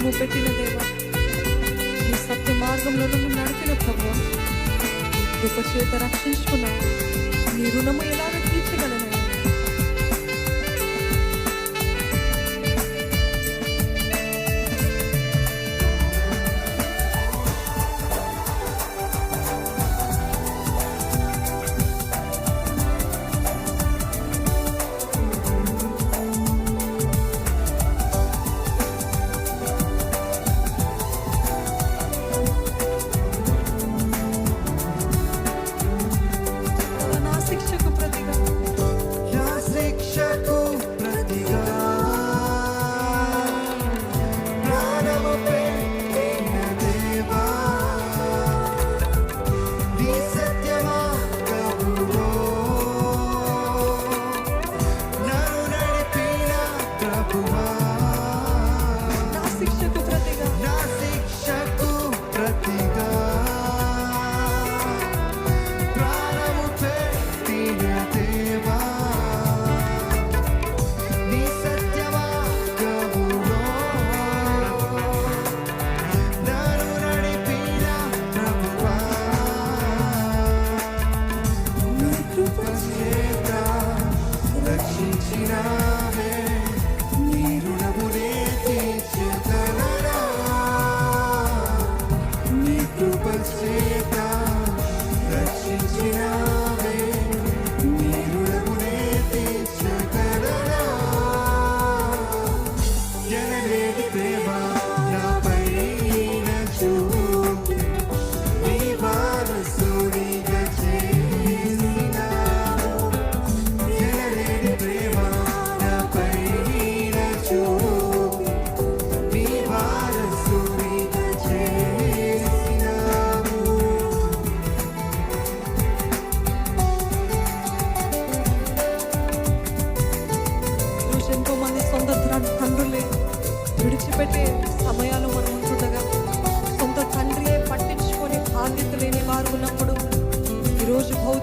శిక్షకు పెట్టిన దేవా నీ సత్య మార్గంలో నన్ను నడిపిన ప్రభు కృప చేత రక్షించుకున్నావు నీ రుణము ఎలా ప్రాణము పెట్టిన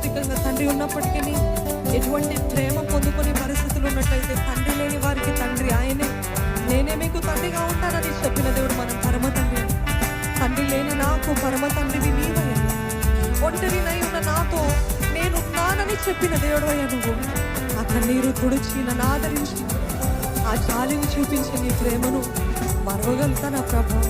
భౌతికంగా తండ్రి ఉన్నప్పటికీ ఎటువంటి ప్రేమ పొందుకునే పరిస్థితులు ఉన్నట్లయితే తండ్రి లేని వారికి తండ్రి ఆయనే. నేనే మీకు తండ్రిగా ఉంటానని చెప్పిన దేవుడు మన పరమ తండ్రి తండ్రి లేని నాకు పరమ తండ్రివి నీవయ్యా. ఒంటరినై ఉన్న నాతో నేను నానని చెప్పిన దేవుడు అయ్యా నువ్వు. ఆ కన్నీరు తుడిచి నన్ను ఆదరించి. ఆ జాలిని చూపించి నీ ప్రేమను మరవగలుగుతా నా ప్రభావం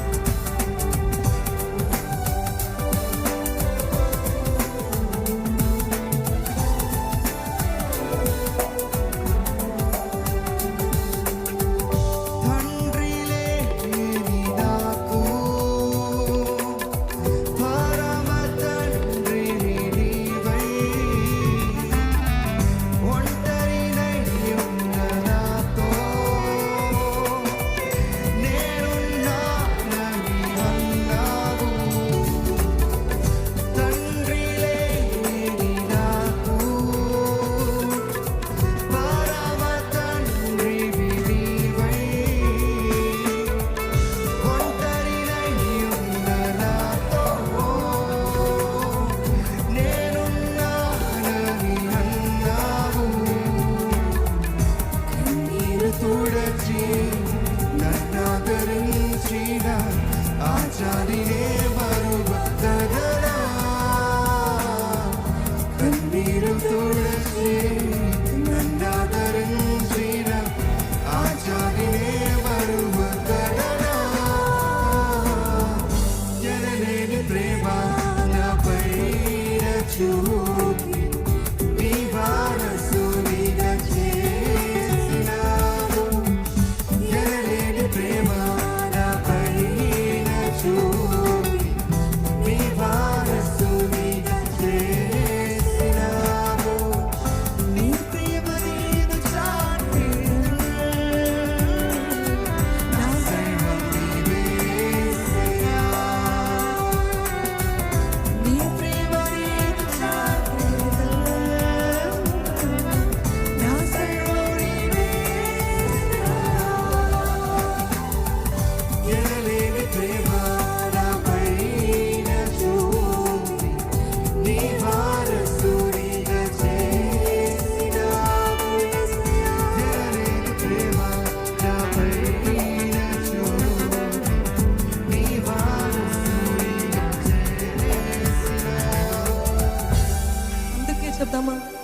மதிலே வருவ கண்ணீரும் துளசி நந்தாதரும் ஸ்ரீரம் ஆச்சாரிலே வருவ ஜனநேனு பிரேமா ந பைரச்சூ Adama